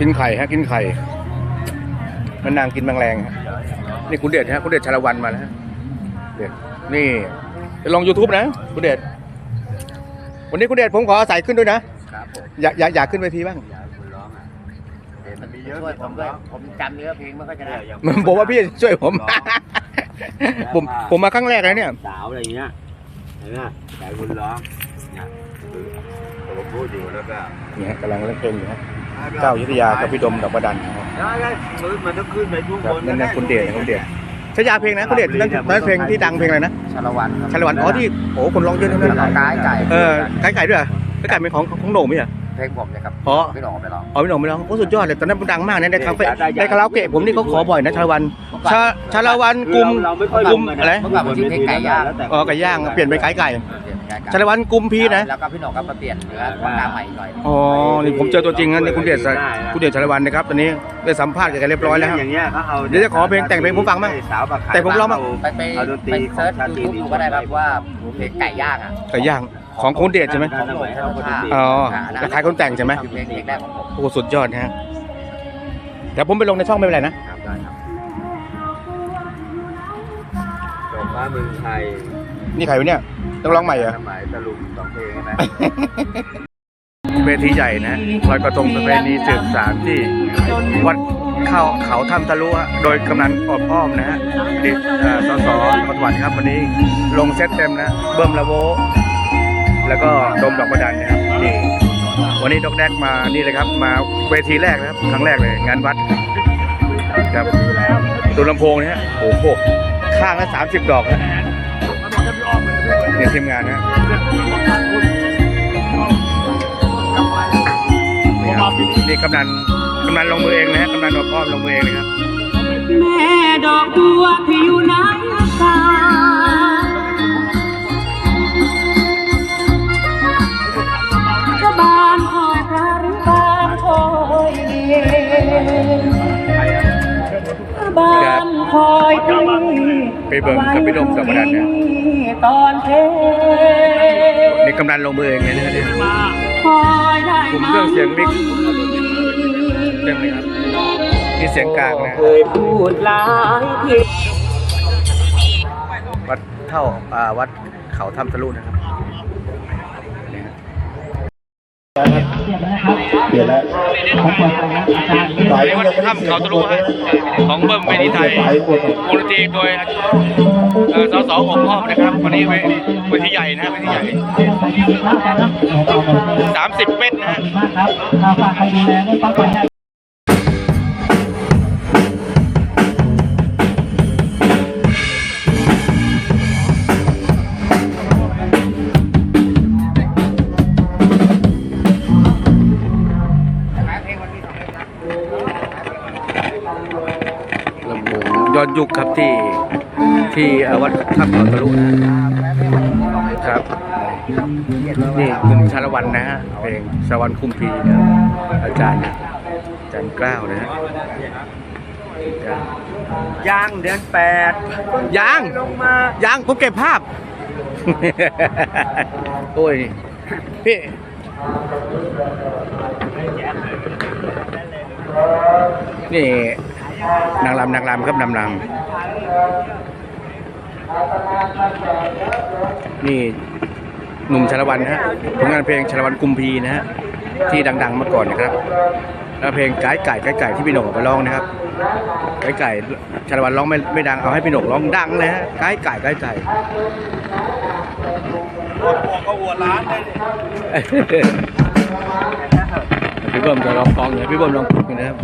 กินไข่ฮะกินไข่มันนางกินแมงแรงฮะนี่คุณเดชฮะคุณเดชชาละวันมาแล้วฮะเดชนี่ไปลง YouTube นะ คุณเดชวันนี้คุณเดชผมขออาศัยขึ้นด้วยนะครับผมอยากอยากอยากขึ้นเวทีบ้างอย่าคุณร้องอะเดี๋ยวมันมีเยอะช่วยผมด้วยผมจำเนื้อเพลงไม่ค่อยจะได้มันบอกว่าพี่ช่วยผม ผมผมมาครั้งแรกเลยเนี่ยสาวอะไรเงี้ยเห็นไหมแต่คุณร้องเนี่ยคือผมพูดอยู่แล้วก็นี่ฮะกำลังเล่นเพลงอยู่ฮะ เก้ายุทธยากับพี่ดมดอกประดันครับได้ได้มือมันต้องขึ้นไปทุกครับคนนั่นนะคุณเดชนะคุณเดชฉายาเพลงนะคุณเดชนั่นนั่นเพลงที่ดังเพลงอะไรนะชาละวันครับชาละวันอ๋อที่โอ้คนร้องเยอะทั้งนั้นไก่ไก่เออไก่ไก่ด้วยเหรอไก่ไก่เป็นของของโหน่งไหมเหรอเพลงผมนะครับเพราะไม่ลองไปลองอ๋อพี่หน่งไม่ร้องโอ้สุดยอดเลยตอนนั้นมันดังมากนะในคาเฟ่ในคาราโอเกะผมนี่เขาขอบ่อยนะชาละวันชาชาละวันกลุ่มเราไม่ค่อยกลุ่มอะไรเมื่อก่อนผมชื่อเพลงไก่ย่างอ๋อไก่ย่างเปลี่ยนเป็นไก่ไก่ เปลี่ยนเป็นไก่ไก่ชาละวันกลุ่มพีนะแล้วก็พี่หนงก็มาเปลี่ยนเนื้อวางน้ำใหม่อีกหน่อยอ๋อนี่ผมเจอตัวจริงนะนี่คุณเดชคุณเดชชาละวันนะครับตอนนี้ได้สัมภาษณ์กันเรียบร้อยแล้วครับอย่างเงี้ยเขาเอาเดี๋ยวจะขอเพลงแต่งเพลงผมฟังบ้างสาวบักขายแต่ผมร้องบ้างไปไปเอาดนตรีไปของเซิร์ชชาติยูทูบดูก็ได้ครับว่าเพลงไก่ย่างอะไก่ย่างของคุณเดชใช่ไหมของผมของผมอ๋อจะขายคนแต่งใช่ไหมคือเพลงเพลงแรกของผมโอ้สุดยอดนะฮะเดี๋ยวผมไปลงในช่องไม่เป็นไรนะครับได้ครับจบฟ้าเมืองไทยนี่ใครวะเนี่ย ต้องร้องใหม่เหรอ สมัยตะลุงสองเพลงใช่ไหมเวทีใหญ่นะลอยกระทงประเพณีสืบสานที่วัดเข้าเขาถ้ำทะลุฮะโดยกำนันออบอ้อมนะฮะดิเอ่อสสจังหวัดสวรรค์ครับวันนี้ลงเซตเต็มนะเบิ่มละโว แล้วก็ดมดอกประดันนะครับนี่วันนี้ดอกแดกมานี่เลยครับมาเวทีแรกนะครับครั้งแรกเลย งานวัดครับดูลำโพงนะฮะโอ้โหข้างละสามสิบดอกนะ เนี่ยทีมงานนะนี่ครับนี่กำนันกำนันลงมือเองนะฮะกำนันออกอ้อมลงมือเองนะครับ แม่ดอกบัวที่อยู่ในอากา เบิ่งกับพี่ดมกับประดันเนี่ยตอนเพลนี่กำนันลงมือเองเลยนะเนี่ยคอยได้กลุ่มเครื่องเสียงมิกซ์เต็มเลยครับนี่เสียงกลางนะเคยพูดหลายทีวัดเท่าอ่าวัดเขาถ้ำทะลุนะครับนี่ฮะ เปลี่ยนแล้วนี่วัดถ้ำเขาตะลุฮะของเบิ้มเวทีไทยวงดนตรีโดยสอ่อสสองพ่อนะครับ วันนี้เวเวทีใหญ่นะเวทีใหญ่สามสิบเมตรนะ ย้อนยุคครับที่ที่เอ่อวัดถ้ำเขาทะลุนะครับ นี่คุณชาละวันนะฮะเพลงชาละวันคุ้มพีนะอาจารย์อาจารย์กล้าวนะฮะย่างเดือนแปดยังลงมายังผมเก็บภาพ โอ้ยพี่นี่ นางรำนางรำครับนางรำนี่หนุ่มชาละวันนะฮะผลงานเพลงชาละวันกุมพีนะฮะที่ดัง ๆ มาก่อนนะครับ แล้วเพลงไก่ไก่ไก่ไก่ที่พี่หนกไปร้องนะครับไก่ไก่ชาละวันร้องไม่ไม่ดังเอาให้พี่หนกร้องดังเลยฮะไก่ไก่ไก่ไก่ก็หัวร้านเลยพี่เบิ้มจะลองกองอยู่นะพี่เบิ้มลองอยู่นะครับ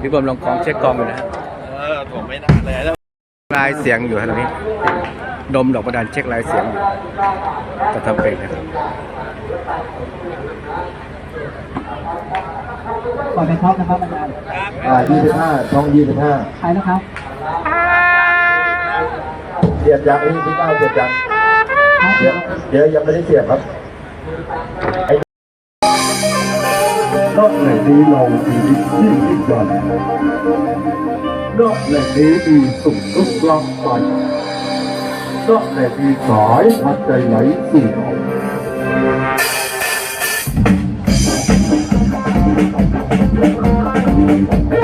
พี่เบิ้มลองกองเช็คกองอยู่นะเออผมไม่น่าเลยแล้วลายเสียงอยู่ครับตรงนี้ดมดอกประดานเช็คลายเสียงอยู่จะทำเพลงนะครับก่อนไปท็อปนะครับอาจารย์อ่ายี่สิบห้าช่องยี่สิบห้าใครนะครับเสียบยังนี่พี่เก้าเสียบยังเดี๋ยวเดี๋ยวยังไม่ได้เสียบครับไอ้ นอกแหล่งนี้เราชีวิตยิ่งยิ่งยันนอกแหล่งนี้มีสุขทุกข์ล้ำไปนอกแหล่งมีสายหัดใจไหลสู่เร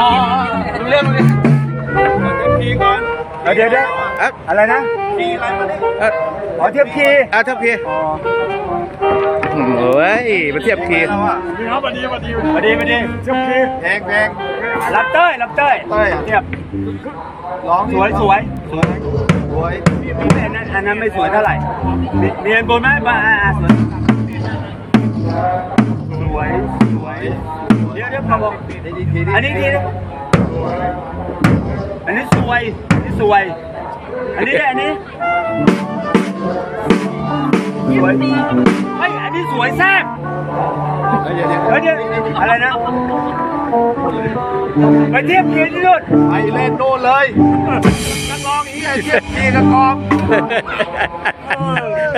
อ๋อรู้เรื่องเลยทีก่อนเดี๋ยวเดี๋ยวเอ๊ะอะไรนะทีอะไรมาดิเอ๊ะขอเทียบคีอะเทียบคีเฮ้ยมาเทียบคีย์นี่ครับมาดีมาดีมาดีมาดีเทียบคีย์เพงเพงรับเต้ยรับเต้ยเต้ยเทียบร้องสวยสวยสวยสวยอันนั้นอันนั้นไม่สวยเท่าไหร่เรียนบนไหมบ้าอ่าสวยสวยสวย เดี๋ยวเดี๋ยวบอกอันนี้ทีอันนี้สวยอันนี้สวย อันนี้อันนี้สวยเฮ้ยอันนี้สวยแซ่บเฮ้ยเดี๋ยวเดี๋ยวอะไรนะไปเทียบเคียงที่นู่นไปเล่นโน่นเลยนักร้องอีกไอ้เทียบเคียงนักร้อง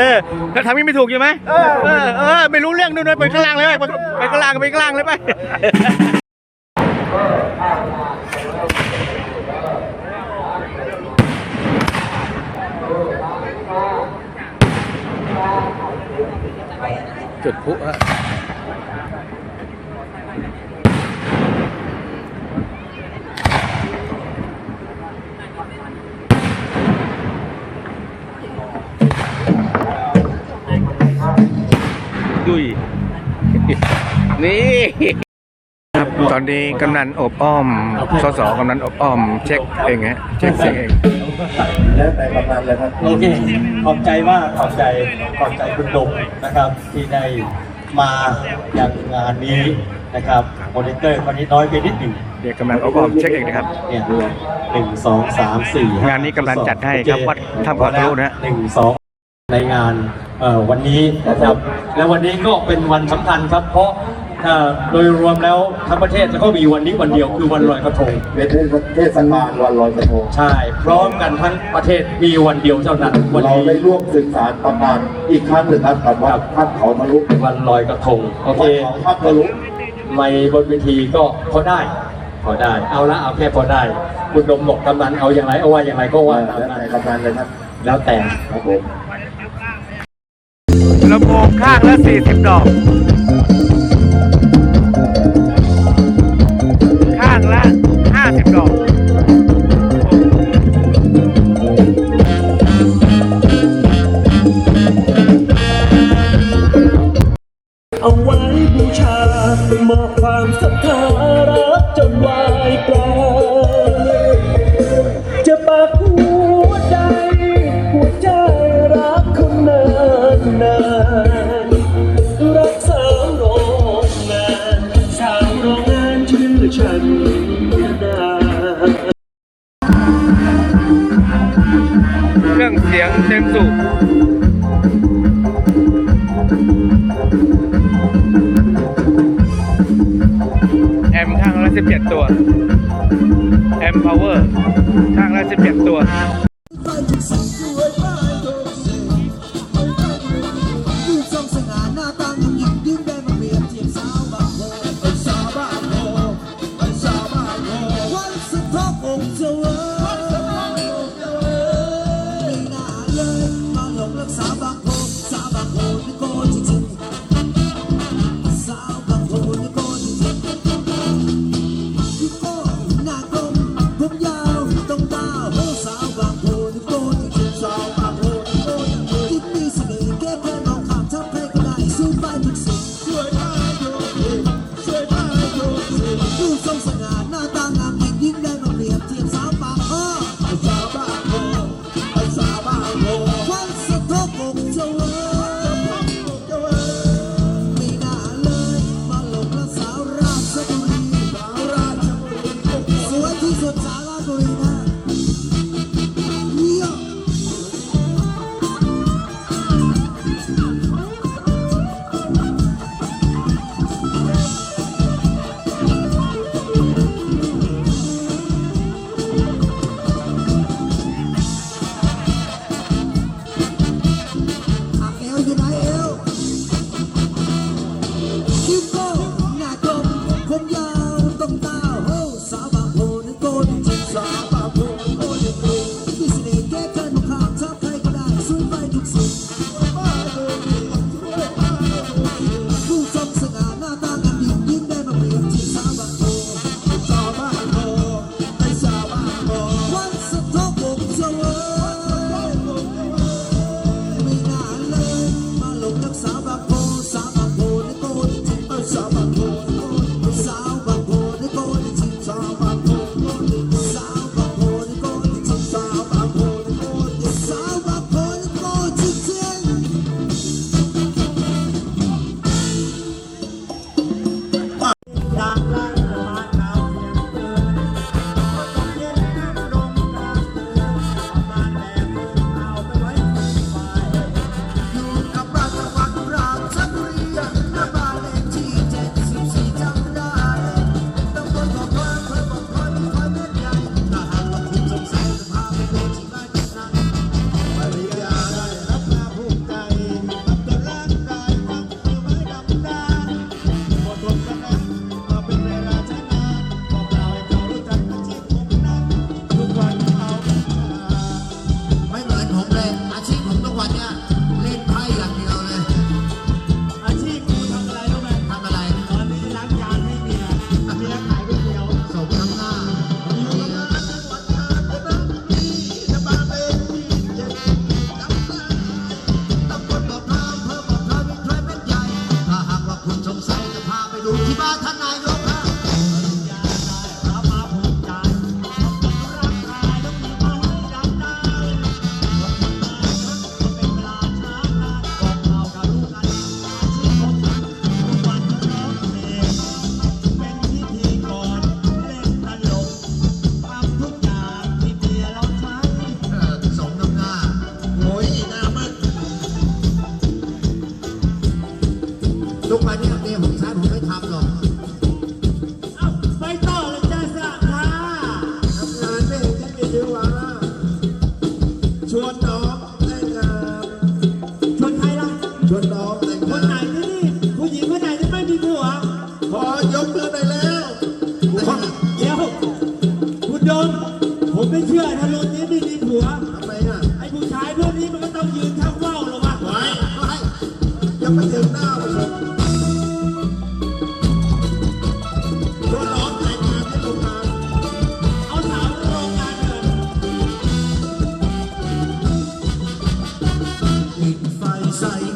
ออแล้วทำยังไม่ถูกใช่ไหมเออเออเออไม่รู้เรื่องนู่นเลยไปข้างล่างเลยไปไปข้างล่างไปข้างล่างเลยไปจุดพลุฮะ นี่ครับตอนนี้กำนันอบอ้อม สสกำนันอบอ้อม เช็คเองฮะเช็คเสียงเองแล้วแต่กำนันเลยครับโอเคขอบใจมากขอบใจขอบใจคุณดมนะครับ ที่ได้มาอย่างงานนี้นะครับมอนิเตอร์วันนี้น้อยไปนิดหนึ่งเดี๋ยวกำนันอบอ้อมเช็คเองนะครับเนี่ยหนึ่งสองสามสี่ห้งานนี้กำลังจัดให้ครับวัดถ้ำเขาทะลุนะฮะหนึ่งสองในงานเอ่อวันนี้นะครับและวันนี้ก็เป็นวันสำคัญครับเพราะเอ่อ โดยรวมแล้วทั้งประเทศจะก็มีวันนี้วันเดียวคือวันลอยกระทงเป็นเทศกาลวันลอยกระทงใช่ พร้อมกันทั้งประเทศมีวันเดียวเท่านั้นวันเรานี้ได้ร่วมศึกษาตำนานอีกครั้งหนึ่งครับกับว่าท่านเขาทะลุวันลอยกระทงโอเควัดเขาท่านทะลุไม่บนเวทีก็พอได้พอได้ เอาละเอาแค่พอได้ คุณดมบอกกำนันเอาอย่างไรเอาว่าอย่างไรก็ว่าว่าตามแล้วนั้นแต่กำนันเลยครับ แล้วแต่ครับผมลำโพงข้างละ40 ดอก ศรัทธารักจนวายปลาจะปากหัวใจหัวใจรักคนนินนานรักสาวโรงงานสาวโรงงานชื่อฉันนาเครื่องเสียงเต็มสูบ ละ 17 ตัวแอมพาวเวอร์ข้างละ 17 ตัว sai